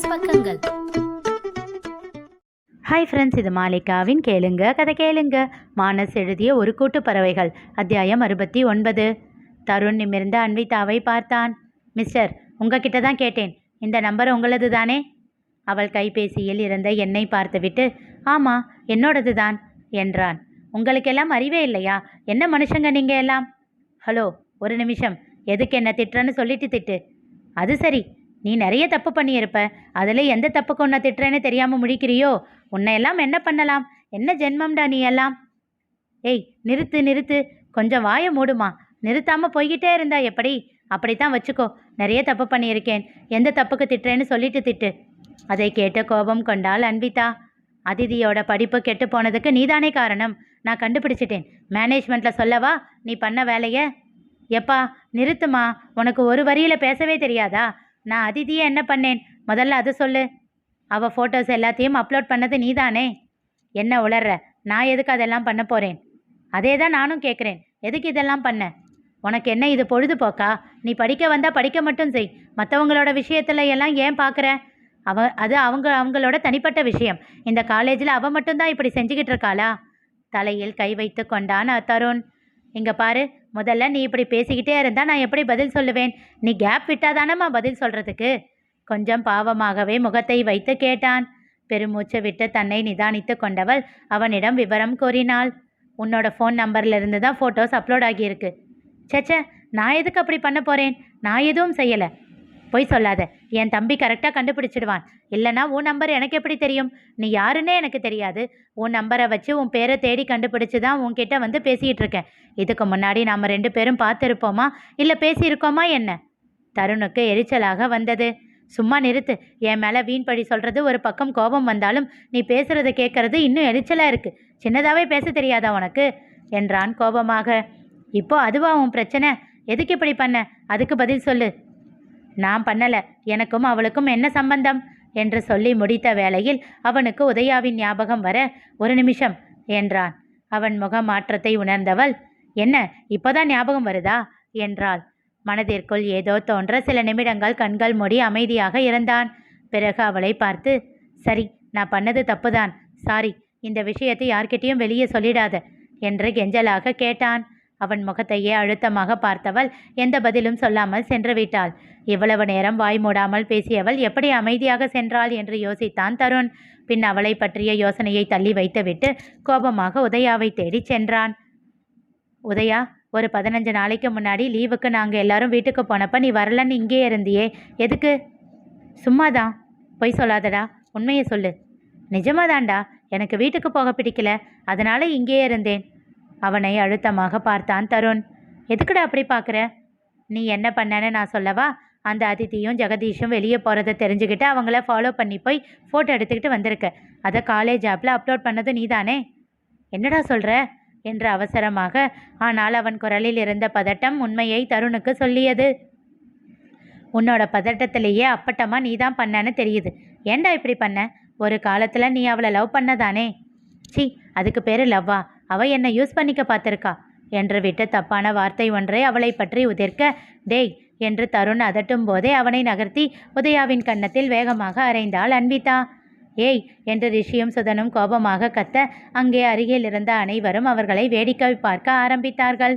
Business பக்கங்கள். Hi friends இது மாலிகாவின் கேளுங்க கதை கேளுங்க. மானஸ் எழுதிய ஒரு கூட்டு பறவைகள் அத்தியாயம் அறுபத்தி ஒன்பது. தருண் நிமிர்ந்த அன்விதாவை பார்த்தான். மிஸ்டர் உங்ககிட்ட தான் கேட்டேன். இந்த நம்பர் உங்களது தானே அவள் கைபேசியில் இருந்த என்னை பார்த்துவிட்டு ஆமாம் என்னோடது தான் என்றான். உங்களுக்கெல்லாம் அறிவே இல்லையா? என்ன மனுஷங்க நீங்கள் எல்லாம்? ஹலோ ஒரு நிமிஷம் எதுக்கு என்ன திட்டுறன்னு சொல்லிட்டு திட்டு. அது சரி நீ நிறைய தப்பு பண்ணியிருப்ப. அதில் எந்த தப்புக்கு உன்னை திட்டுறேன்னு தெரியாமல் முடிக்கிறியோ உன்னை எல்லாம் என்ன பண்ணலாம்? என்ன ஜென்மம்டா நீ எல்லாம்? ஏய் நிறுத்து நிறுத்து. கொஞ்சம் வாயை மூடுமா? நிறுத்தாமல் போய்கிட்டே இருந்தா எப்படி? அப்படித்தான் வச்சுக்கோ. நிறைய தப்பு பண்ணியிருக்கேன். எந்த தப்புக்கு திட்டுறேன்னு சொல்லிட்டு திட்டு. அதை கேட்ட கோபம் கொண்டால் அன்பிதா. அதிதியோட படிப்பு கெட்டு போனதுக்கு நீதானே காரணம். நான் கண்டுபிடிச்சிட்டேன். மேனேஜ்மெண்ட்டில் சொல்லவா? நீ பண்ண வேலையை? எப்பா நிறுத்துமா? உனக்கு ஒரு வரியில் பேசவே தெரியாதா? நான் அதிதியை என்ன பண்ணேன்? முதல்ல அதை சொல்லு. அவள் ஃபோட்டோஸ் எல்லாத்தையும் அப்லோட் பண்ணது நீதானே? என்ன உளர்ற? நான் எதுக்கு அதெல்லாம் பண்ண போகிறேன் அதே தான் நானும் கேட்குறேன் எதுக்கு இதெல்லாம் பண்ண? உனக்கு என்ன இது பொழுதுபோக்கா? நீ படிக்க வந்தால் படிக்க மட்டும் செய். மற்றவங்களோட விஷயத்துல எல்லாம் ஏன் பார்க்குற அவ அது அவங்க அவங்களோட தனிப்பட்ட விஷயம். இந்த காலேஜில் அவள் மட்டும்தான் இப்படி செஞ்சுக்கிட்டு இருக்காளா? தலையில் கை வைத்து கொண்டான் தருண் இங்கே பாரு முதல்ல நீ இப்படி பேசிக்கிட்டே இருந்தால் நான் எப்படி பதில் சொல்லுவேன்? நீ கேப் விட்டாதானம்மா பதில் சொல்கிறதுக்கு கொஞ்சம் பாவமாகவே முகத்தை வைத்து கேட்டான். பெருமூச்சு விட்டு தன்னை நிதானித்து கொண்டவள் அவனிடம் விவரம் கூறினாள். உன்னோட ஃபோன் நம்பர்லேருந்து தான் ஃபோட்டோஸ் அப்லோட் ஆகியிருக்கு. சேச்சே நான் எதுக்கு அப்படி பண்ண போகிறேன் நான் எதுவும் செய்யலை. பொய் சொல்லாத. என் தம்பி கரெக்டாக கண்டுபிடிச்சிடுவான். இல்லைனா உன் நம்பர் எனக்கு எப்படி தெரியும்? நீ யாருன்னே எனக்கு தெரியாது. உன் நம்பரை வச்சு உன் பேரை தேடி கண்டுபிடிச்சி தான் உன்கிட்ட வந்து பேசிகிட்டு இருக்கேன். இதுக்கு முன்னாடி நாம் ரெண்டு பேரும் பார்த்துருப்போமா? இல்லை பேசியிருக்கோமா என்ன? தருணுக்கு எரிச்சலாக வந்தது. சும்மா நிறுத்து. என் மேலே வீண் பழி சொல்கிறது ஒரு பக்கம் கோபம் வந்தாலும் நீ பேசுகிறத கேட்குறது இன்னும் எரிச்சலாக இருக்குது சின்னதாகவே பேச தெரியாதா உனக்கு? என்றான் கோபமாக. இப்போ அதுவா உன் பிரச்சனை? எதுக்கு இப்படி பண்ண? அதுக்கு பதில் சொல்லு. நான் பண்ணலை. எனக்கும் அவளுக்கும் என்ன சம்பந்தம்? என்று சொல்லி முடித்த வேளையில் அவனுக்கு உதயாவின் ஞாபகம் வர ஒரு நிமிஷம் என்றான். அவன் முக மாற்றத்தை உணர்ந்தவள் என்ன இப்போதான் ஞாபகம் வருதா? என்றாள். மனதிற்குள் ஏதோ தோன்ற சில நிமிடங்கள் கண்கள் மூடி அமைதியாக இருந்தான். பிறகு அவளை பார்த்து சரி நான் பண்ணது தப்புதான். சாரி இந்த விஷயத்தை யார்கிட்டயும் வெளியே சொல்லிடாத என்று கெஞ்சலாக கேட்டான். அவன் முகத்தையே அழுத்தமாக பார்த்தவள் எந்த பதிலும் சொல்லாமல் சென்று விட்டாள். இவ்வளவு நேரம் வாய் மூடாமல் பேசியவள் எப்படி அமைதியாக சென்றாள் என்று யோசித்தான் தருண். பின் அவளை பற்றிய யோசனையை தள்ளி வைத்துவிட்டு கோபமாக உதயாவை தேடிச் சென்றான். உதயா ஒரு பதினஞ்சு நாளைக்கு முன்னாடி லீவுக்கு நாங்கள் எல்லாரும் வீட்டுக்கு போனப்ப நீ வரலன்னு இங்கே இருந்தியே. எதுக்கு? சும்மாதான் பொய் சொல்லாதடா. உண்மையை சொல்லு. நிஜமாதான்டா. எனக்கு வீட்டுக்கு போக பிடிக்கல. அதனால இங்கேயே இருந்தேன். அவனை அழுத்தமாக பார்த்தான் தருண். எதுக்குடா அப்படி பார்க்குற? நீ என்ன பண்ணன்னு நான் சொல்லவா? அந்த அதித்தியும் ஜெகதீஷும் வெளியே போகிறத தெரிஞ்சுக்கிட்டு அவங்கள ஃபாலோ பண்ணி போய் ஃபோட்டோ எடுத்துக்கிட்டு வந்திருக்க. அதை காலேஜ் ஆப்பில் அப்லோட் பண்ணது நீதானே? என்னடா சொல்கிற என்று அவசரமாக. ஆனால் அவன் குரலில் இருந்த பதட்டம் உண்மையை தருணுக்கு சொல்லியது. உன்னோட பதட்டத்திலேயே அப்பட்டமாக நீ தான் பண்ணன்னு தெரியுது. ஏன்டா இப்படி பண்ண? ஒரு காலத்தில் நீ அவளை லவ் பண்ணதானே? சி அதுக்கு பேர் லவ்வா? அவ என்னை யூஸ் பண்ணிக்க பார்த்துருக்கா என்று விட்டு தப்பான வார்த்தை ஒன்றை அவளை பற்றி உதிர்க்க டேய் என்று தருண் அதட்டும் போதே அவனை நகர்த்தி உதயாவின் கன்னத்தில் வேகமாக அரைந்தாள் அன்பிதா ஏய் என்று ரிஷியும் சுதனும் கோபமாக கத்த அங்கே அருகில் இருந்த அனைவரும் அவர்களை வேடிக்கை பார்க்க ஆரம்பித்தார்கள்.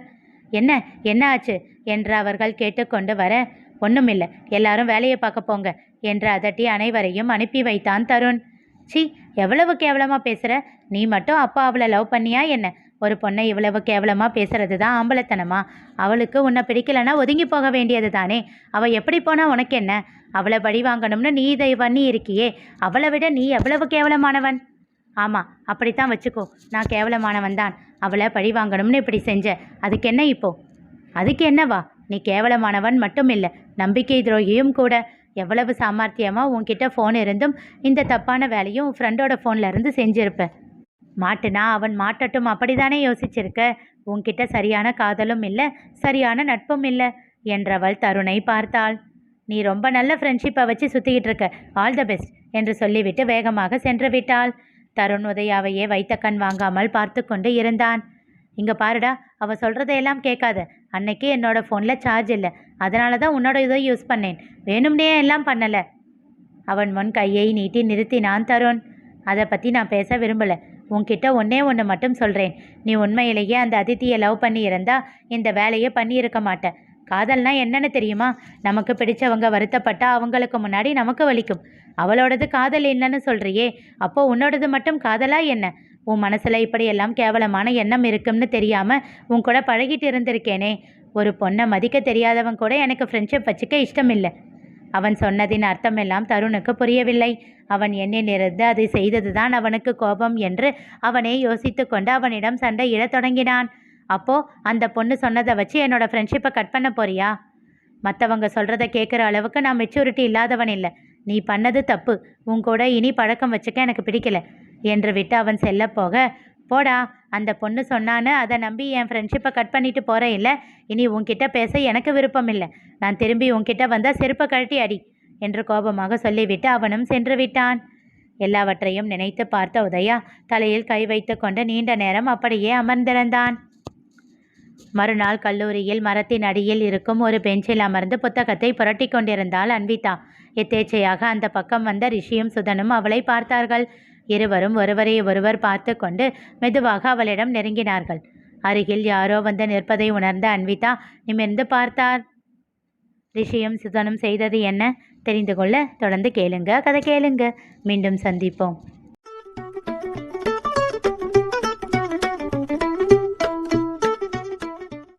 என்ன என்ன ஆச்சு? என்று அவர்கள் கேட்டுக்கொண்டு வர ஒன்றுமில்லை எல்லாரும் வேலையை பார்க்க போங்க என்று அதட்டி அனைவரையும் அனுப்பி வைத்தான் தருண். சி எவ்வளவு கேவலமாக பேசுகிற நீ மட்டும் அப்பா அவளை லவ் பண்ணியா என்ன? ஒரு பொண்ணை இவ்வளவு கேவலமாக பேசுறது தான் ஆம்பளத்தனமா? அவளுக்கு உன்னை பிடிக்கலனா ஒதுங்கி போக வேண்டியது தானே? அவள் எப்படி போனால் உனக்கு என்ன? அவளை பழி வாங்கணும்னு நீ இதை பண்ணி இருக்கியே. அவளை விட நீ எவ்வளவு கேவலமானவன்? ஆமாம் அப்படித்தான் வச்சுக்கோ. நான் கேவலமானவன் தான். அவளை பழி வாங்கணும்னு இப்படி செஞ்ச. அதுக்கு என்ன இப்போ? அதுக்கு என்னவா? நீ கேவலமானவன் மட்டும் இல்லை நம்பிக்கை துரோகியும் கூட. எவ்வளவு சாமர்த்தியமாக உன்கிட்ட ஃபோன் இருந்தும் இந்த தப்பான வேலையும் உன் ஃப்ரெண்டோட ஃபோன்லேருந்து செஞ்சிருப்ப. மாட்டுனா அவன் மாட்டட்டும் அப்படிதானே யோசிச்சிருக்க. உன்கிட்ட சரியான காதலும் இல்லை சரியான நட்பும் இல்லை என்றவள் தருணை பார்த்தாள். நீ ரொம்ப நல்ல ஃப்ரெண்ட்ஷிப்பை வச்சு சுற்றிக்கிட்டு இருக்க. ஆல் த பெஸ்ட் என்று சொல்லிவிட்டு வேகமாக சென்று விட்டாள். தருண் உதயாவையே வைத்த கண் வாங்காமல் பார்த்து கொண்டு இருந்தான். இங்கே பாருடா அவள் சொல்கிறதையெல்லாம் கேட்காத. அன்னைக்கு என்னோட ஃபோனில் சார்ஜ் இல்லை. அதனால தான் உன்னோட இதை யூஸ் பண்ணேன். வேணும்னே எல்லாம் பண்ணலை. அவன் முன் கையை நீட்டி நிறுத்தினான் தருண் அதை பற்றி நான் பேச விரும்பலை. உன்கிட்ட ஒன்றே ஒன்று மட்டும் சொல்கிறேன் நீ உண்மையிலேயே அந்த அதித்தியை லவ் பண்ணி இருந்தா இந்த வேலையை பண்ணியிருக்க மாட்டேன். காதல்னா என்னன்னு தெரியுமா? நமக்கு பிடிச்சவங்க வருத்தப்பட்டா அவங்களுக்கு முன்னாடி நமக்கு வலிக்கும். அவளோடது காதல் என்னன்னு சொல்கிறியே அப்போ உன்னோடது மட்டும் காதலா என்ன? உன் மனசில் இப்படியெல்லாம் கேவலமான எண்ணம் இருக்கும்னு தெரியாமல் உன் கூட பழகிட்டு இருந்திருக்கேனே. ஒரு பொண்ணை மதிக்க தெரியாதவன் கூட எனக்கு ஃப்ரெண்ட்ஷிப் வச்சுக்க இஷ்டமில்லை. அவன் சொன்னதின் அர்த்தமெல்லாம் தருணுக்கு புரியவில்லை. அவன் எண்ணிலிருந்து அதை செய்ததுதான் அவனுக்கு கோபம் என்று அவனே யோசித்து கொண்டு அவனிடம் சண்டையிடத் தொடங்கினான். அப்போ அந்த பொண்ணு சொன்னதை வச்சு என்னோட ஃப்ரெண்ட்ஷிப்பை கட் பண்ண போறியா? மற்றவங்க சொல்கிறத கேட்குற அளவுக்கு நான் மெச்சூரிட்டி இல்லாதவன் இல்லை. நீ பண்ணது தப்பு. உன் கூட இனி பழக்கம் வச்சுக்க எனக்கு பிடிக்கல. என்று விட்டு அவன் செல்ல போக போடா அந்த பொண்ணு சொன்னான்னு அதை நம்பி என் ஃப்ரெண்ட்ஷிப்பை கட் பண்ணிட்டு போகிறேன் இல்லை. இனி உன்கிட்ட பேச எனக்கு விருப்பம் இல்லை. நான் திரும்பி உன்கிட்ட வந்தால் செருப்பை கழட்டி அடி என்று கோபமாக சொல்லிவிட்டு அவனும் சென்று விட்டான். எல்லாவற்றையும் நினைத்து பார்த்த உதயா தலையில் கை வைத்து கொண்டு நீண்ட நேரம் அப்படியே அமர்ந்திருந்தான். மறுநாள் கல்லூரியில் மரத்தின் அடியில் இருக்கும் ஒரு பெஞ்சில் அமர்ந்து புத்தகத்தை புரட்டி கொண்டிருந்தாள் அன்விதா. எத்தேச்சையாக அந்த பக்கம் வந்த ரிஷியும் சுதனும் அவளை பார்த்தார்கள். இருவரும் ஒருவரை ஒருவர் பார்த்து கொண்டு மெதுவாக அவளிடம் நெருங்கினார்கள். அருகில் யாரோ வந்து நிற்பதை உணர்ந்த அன்விதா நிமிர்ந்து பார்த்தார். ரிஷியும் சுதனும் செய்தது என்ன? தெரிந்து கொள்ள தொடர்ந்து கேளுங்க. கதை கேளுங்க. மீண்டும் சந்திப்போம்.